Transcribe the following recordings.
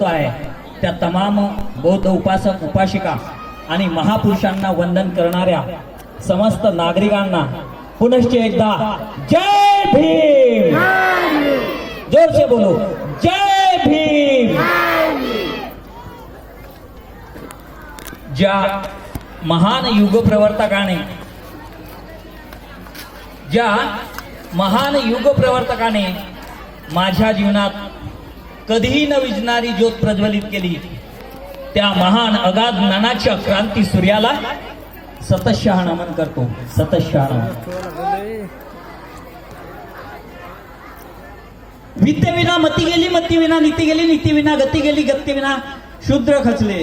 पोहोचतो आहे. त्या तमाम बौद्ध उपासक उपासिका आणि महापुरुषांना वंदन करणाऱ्या समस्त नागरिकांना पुनश्च एकदा जय भीम. जोर से बोलो. जय भीम. ज्या महान युग प्रवर्तकाने ज्या महान युग प्रवर्तकाने माझ्या जीवनात कधीही न विजणारी ज्योत प्रज्वलित केली. त्या महान अगाध ज्ञानाच्या क्रांती सूर्याला सतशहा नमन करतो. सतशहा नमन विद्ये विना मती गेली मती विना नीती गेली नीती विना गती गेली गती विना शूद्र खचले.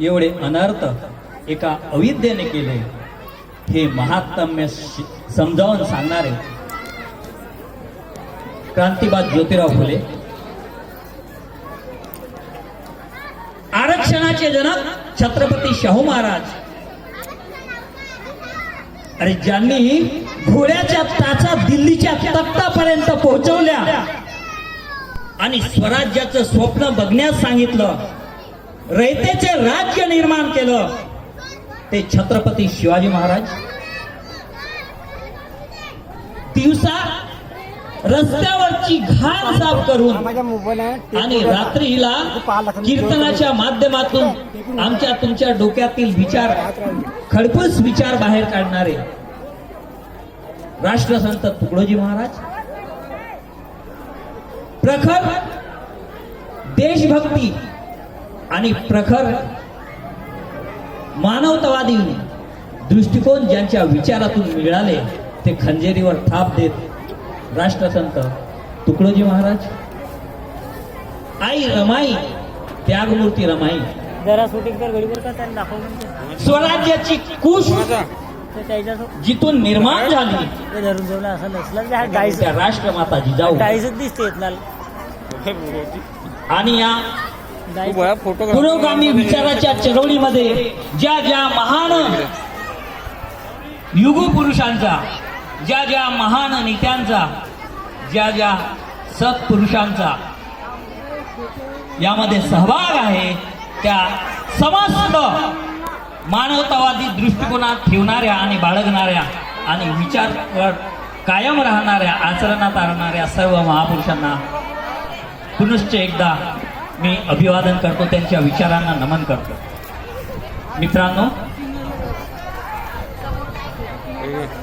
एवढे अनर्थ एका अविद्येने केले. हे महात्म्य समजावून सांगणारे क्रांतीबाद ज्योतिराव फुले आरक्षणाचे जनक? छत्रपती शाहू महाराज. अरे ज्यांनी घोड्याच्या ताचा दिल्लीच्या तख्तापर्यंत पोहोचवल्या आणि स्वराज्याचं स्वप्न बघण्यास सांगितलं रयतेचे राज्य निर्माण केलं ते छत्रपती शिवाजी महाराज. दिवसा रस्त्यावरची घाण साफ करून आणि रात्रीला कीर्तनाच्या माध्यमातून आमच्या तुमच्या डोक्यातील विचार खडपूस विचार बाहेर काढणारे राष्ट्रसंत तुकडोजी महाराज प्रखर देशभक्ती आणि प्रखर मानवतावादी दृष्टिकोन ज्यांच्या विचारातून मिळाले ते खंजेरीवर थाप देत राष्ट्रसंत तुकडोजी महाराज. आई रमाई त्यागमूर्ती रमाई. जरा शूटिंग कर घडीवर का त्यांनी दाखवून स्वराज्याची कुश जिथून निर्माण झाली. धरून ठेवलं असं नसलं राष्ट्रमाता जिजाऊ गाईच दिसते आणि या पुरोगामी विचाराच्या चळवळीमध्ये ज्या ज्या महान युग पुरुषांचा ज्या ज्या महान नेत्यांचा ज्या ज्या सत्पुरुषांचा यामध्ये सहभाग आहे त्या समस्त मानवतावादी दृष्टिकोनात ठेवणाऱ्या आणि बाळगणाऱ्या आणि विचार कायम राहणाऱ्या आचरणात आणणाऱ्या सर्व महापुरुषांना पुनश्च एकदा मी अभिवादन करतो त्यांच्या विचारांना नमन करतो. मित्रांनो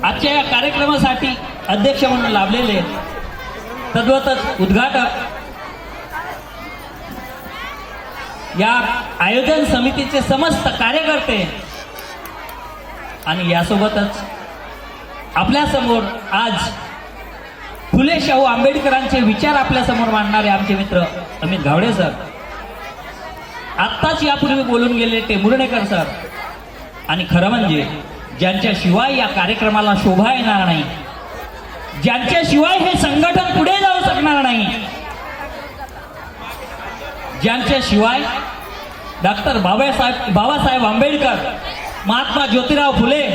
आजच्या या कार्यक्रमासाठी अध्यक्ष म्हणून लाभलेले तद्वतच उद्घाटक या आयोजन समितीचे समस्त कार्यकर्ते आणि यासोबतच आपल्यासमोर आज फुले शाहू आंबेडकरांचे विचार आपल्यासमोर मांडणारे आमचे मित्र अमित गावडे सर. आत्ताच यापूर्वी बोलून गेले टेंभुर्णेकर सर आणि खरं म्हणजे ज्यांच्याशिवाय या कार्यक्रमाला शोभा येणार नाही. ज्यांच्याशिवाय हे संघटन पुढे जाऊ शकणार नाही. ज्यांच्याशिवाय डॉक्टर बाबासाहेब बाबासाहेब आंबेडकर महात्मा ज्योतिराव फुले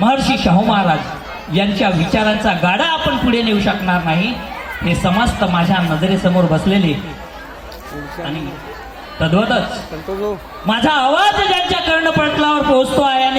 महर्षी शाहू महाराज यांच्या विचारांचा गाडा आपण पुढे नेऊ शकणार नाही. हे समस्त माझ्या नजरेसमोर बसलेले. आणि तद्वतच. माझा आवाज ज्यांच्या कर्णपटलावर पोहोचतो आहे आणि